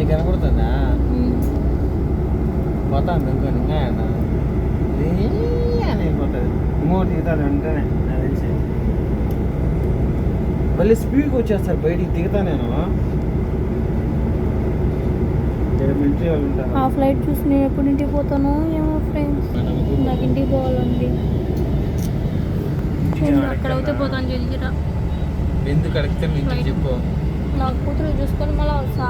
నీకు కనపడుతుందా. పోతాను అనుకోని అయిపోతుంది. ఇంకోటి దిగుతుంది వెంటనే నాకు తెలిసి. మళ్ళీ స్పీడ్కి వచ్చేస్తారు బయటికి దిగుతా నేను. ఇక్కడ మిలిటరీ వాళ్ళు ఉంటారు. ఆ ఫ్లైట్ చూసి నేను ఎప్పుడు ఇంటికి పోతానో ఏమో ఫ్రెండ్స్. నాకు ఇంటికి పోవాలండి. అక్కడ అయితే పోతాను జల్దిరా ఎందుకు అడిగితే మీకు చెప్పు. నా కూతురు చూసుకొని మళ్ళీ వస్తా.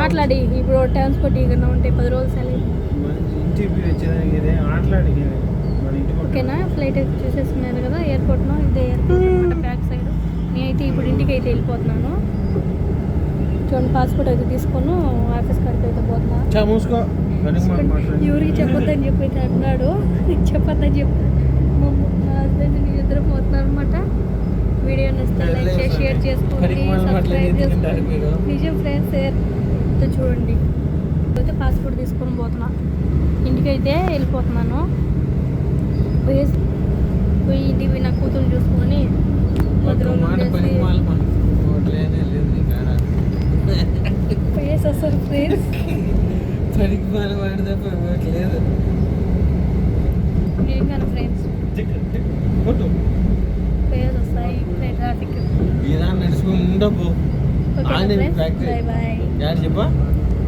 మాట్లాడి ఇప్పుడు ట్రాన్స్పోర్ట్ ఇక్కడ ఉంటే పది రోజులు సెలవు. ఓకేనా? ఫ్లైట్ అయితే చూసేస్తున్నారు కదా ఎయిర్పోర్ట్లో ఇదే ఎయిర్పోర్ట్ బ్యాక్ సైడ్. నేనైతే ఇప్పుడు ఇంటికి అయితే వెళ్ళిపోతున్నాను. చూడండి పాస్పోర్ట్ అయితే తీసుకొని ఆఫీస్ కాడికి అయితే పోతున్నా ఎవరికి చెప్పొద్దని చెప్పి అన్నాడు. చెప్పొద్దని చెప్పి మా మా హస్బెండ్ నేను ఇద్దరు పోతున్నాను అనమాట వీడియో నచ్చితే లైక్ చేసి షేర్ చేసుకోండి సబ్స్క్రైబ్ చేసుకోండి? నిజం ఫ్రెండ్స్ అయితే చూడండి. అయితే పాస్పోర్ట్ తీసుకొని పోతున్నా. ఇంటికైతే వెళ్ళిపోతున్నాను. పోయి పోయి ఇంటికి పోయి నా కూతురు చూసుకొని. పోయేసి వస్తారు ఫ్రెండ్స్ ఫ్రెండ్స్ పోయేసి వస్తాయి ట్రాఫిక్ ఇలా నడుచుకుంటూ పో. బాయ్ బాయ్ చెప్పా.